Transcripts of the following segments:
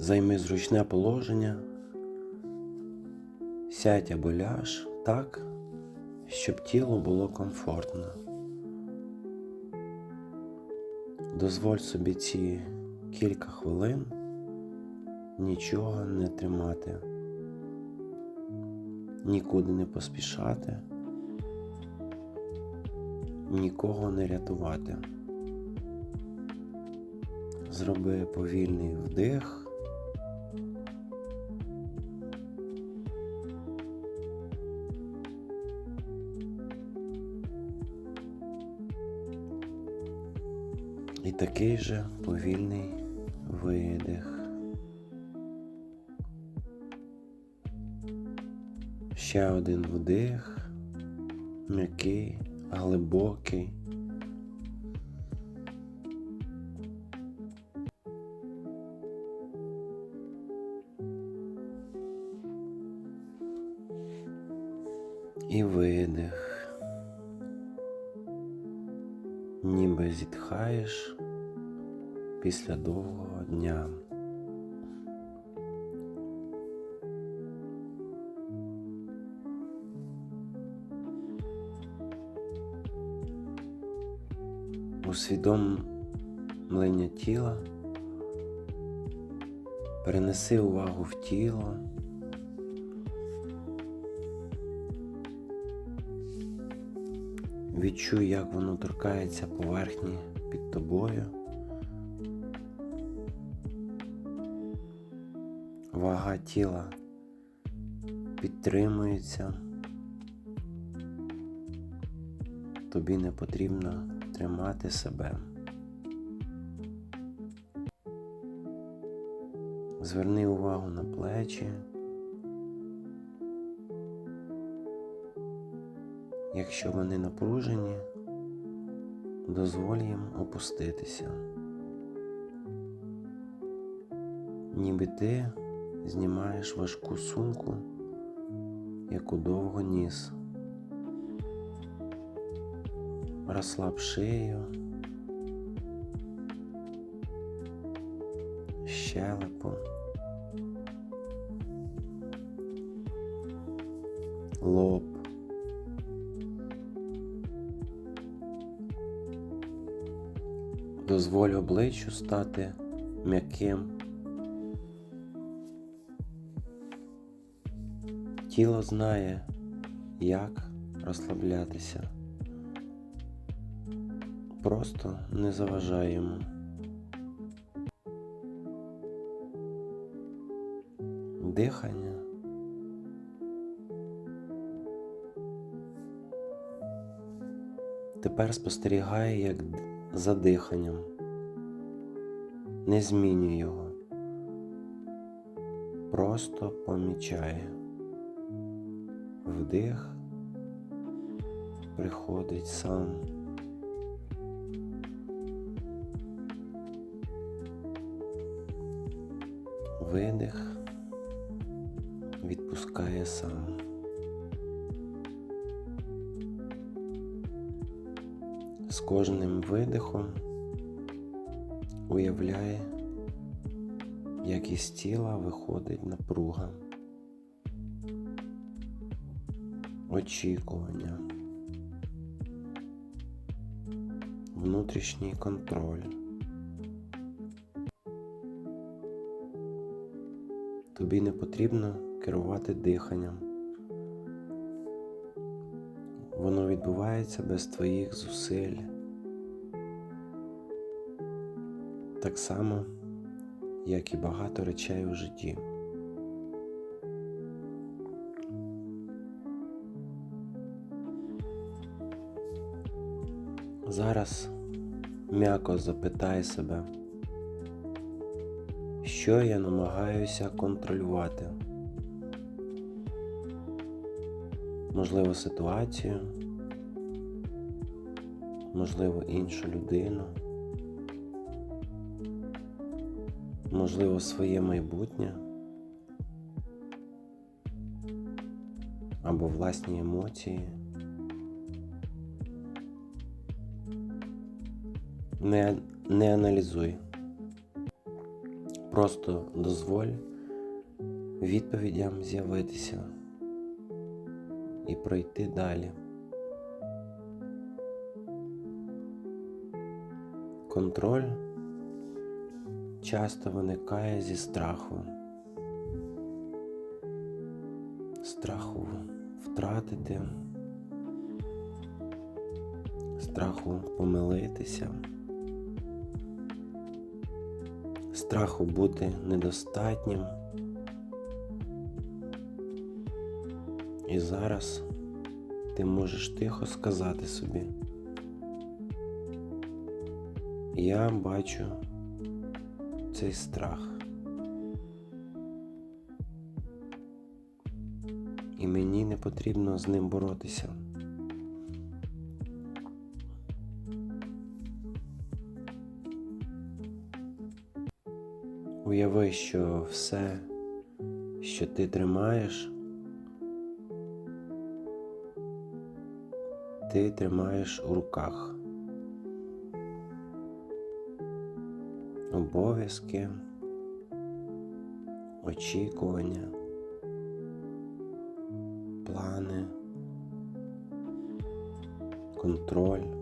Займи зручне положення, сядь або ляж так, щоб тілу було комфортно. Дозволь собі ці кілька хвилин нічого не тримати, нікуди не поспішати, нікого не рятувати. Зроби повільний вдих. Такий же повільний видих. Ще один вдих, м'який, глибокий. І видих. Ніби зітхаєш після довгого дня. Усвідомлення тіла. Перенеси увагу в тіло. Відчуй, як воно торкається поверхні під тобою. Вага тіла підтримується. Тобі не потрібно тримати себе. Зверни увагу на плечі. Якщо вони напружені, дозволь їм опуститися. Ніби ти знімаєш важку сумку, яку довго ніс. Розслаб шию, щелепу, лоб. Дозволь обличчю стати м'яким. Тіло знає, як розслаблятися. Просто не заважай йому. Дихання. Тепер спостерігай, як за диханням. Не змінюй його. Просто помічай. Вдих приходить сам. Видих відпускає сам. З кожним видихом уявляє, як із тіла виходить напруга, очікування, внутрішній контроль. Тобі не потрібно керувати диханням. Воно відбувається без твоїх зусиль. Так само, як і багато речей у житті. Зараз м'яко запитай себе, що я намагаюся контролювати. Можливо, ситуацію, можливо, іншу людину, можливо, своє майбутнє або власні емоції. Не, не аналізуй. Просто дозволь відповідям з'явитися і пройти далі. Контроль часто виникає зі страху, страху втратити, страху помилитися, страху бути недостатнім. І зараз ти можеш тихо сказати собі. Я бачу цей страх. І мені не потрібно з ним боротися. Уяви, що все, що ти тримаєш, ти тримаєш у руках. Обов'язки, очікування, плани, контроль.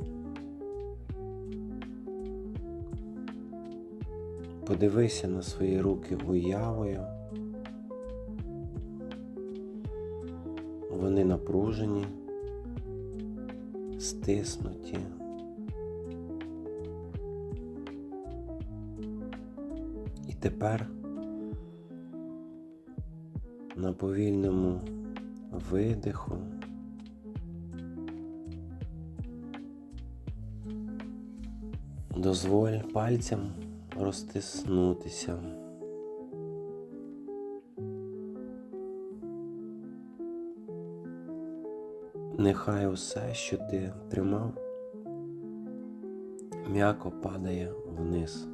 Подивися на свої руки уявою. Вони напружені, стиснуті. І тепер на повільному видиху дозволь пальцям розтиснутися. Нехай усе, що ти тримав, м'яко падає вниз,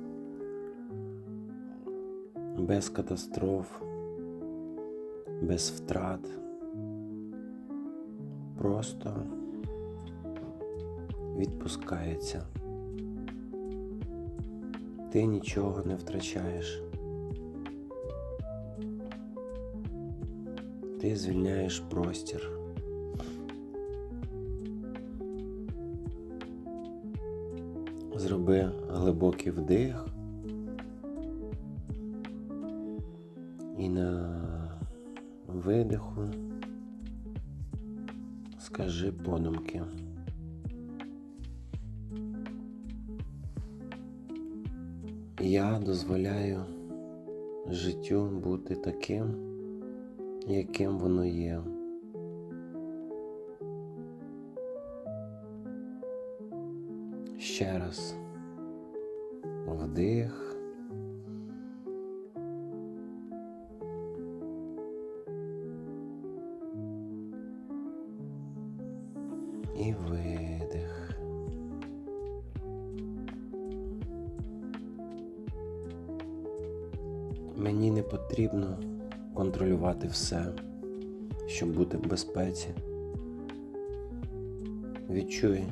без катастроф, без втрат, просто відпускається. Ти нічого не втрачаєш. Ти звільняєш простір. Зроби глибокий вдих і на видиху скажи подумки. Я дозволяю життю бути таким, яким воно є. Ще раз вдих. І видих. Мені не потрібно контролювати все, щоб бути в безпеці. Відчуй,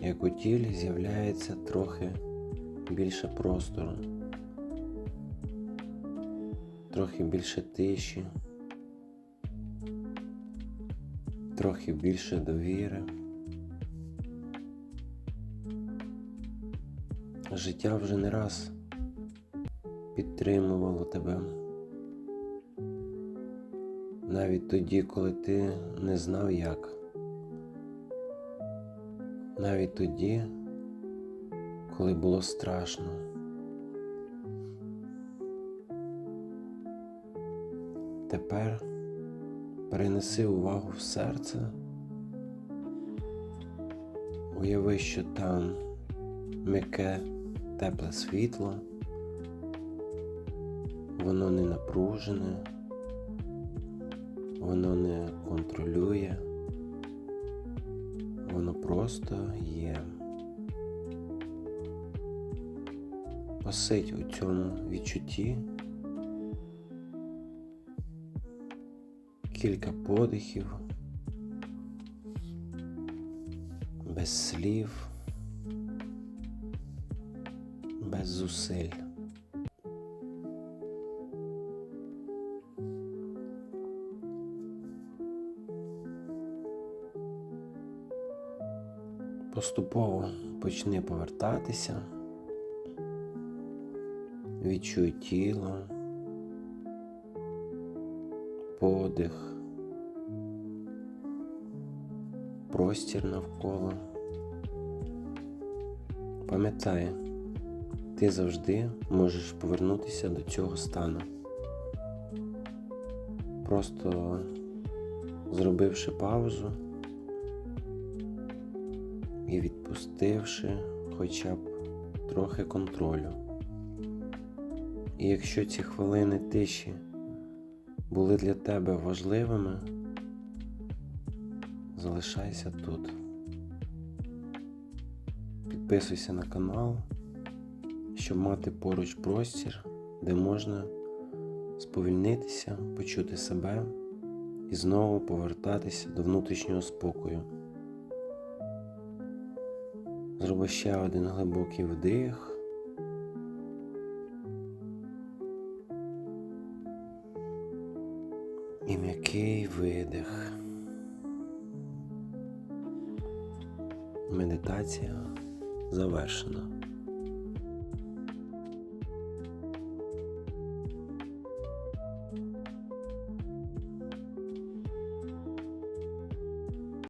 як у тілі з'являється трохи більше простору, трохи більше тиші, трохи більше довіри. Життя вже не раз підтримувало тебе. Навіть тоді, коли ти не знав як. Навіть тоді, коли було страшно. Тепер перенеси увагу в серце, уяви, що там м'яке тепле світло, воно не напружене, воно не контролює, воно просто є. Посидь у цьому відчутті. Кілька подихів, без слів, без зусиль. Поступово почни повертатися. Відчуй тіло, подих, простір навколо. Пам'ятай, ти завжди можеш повернутися до цього стану. Просто зробивши паузу і відпустивши хоча б трохи контролю. І якщо ці хвилини тиші були для тебе важливими, залишайся тут. Підписуйся на канал, щоб мати поруч простір, де можна сповільнитися, почути себе і знову повертатися до внутрішнього спокою. Зроби ще один глибокий вдих. І м'який видих. Медитація завершена.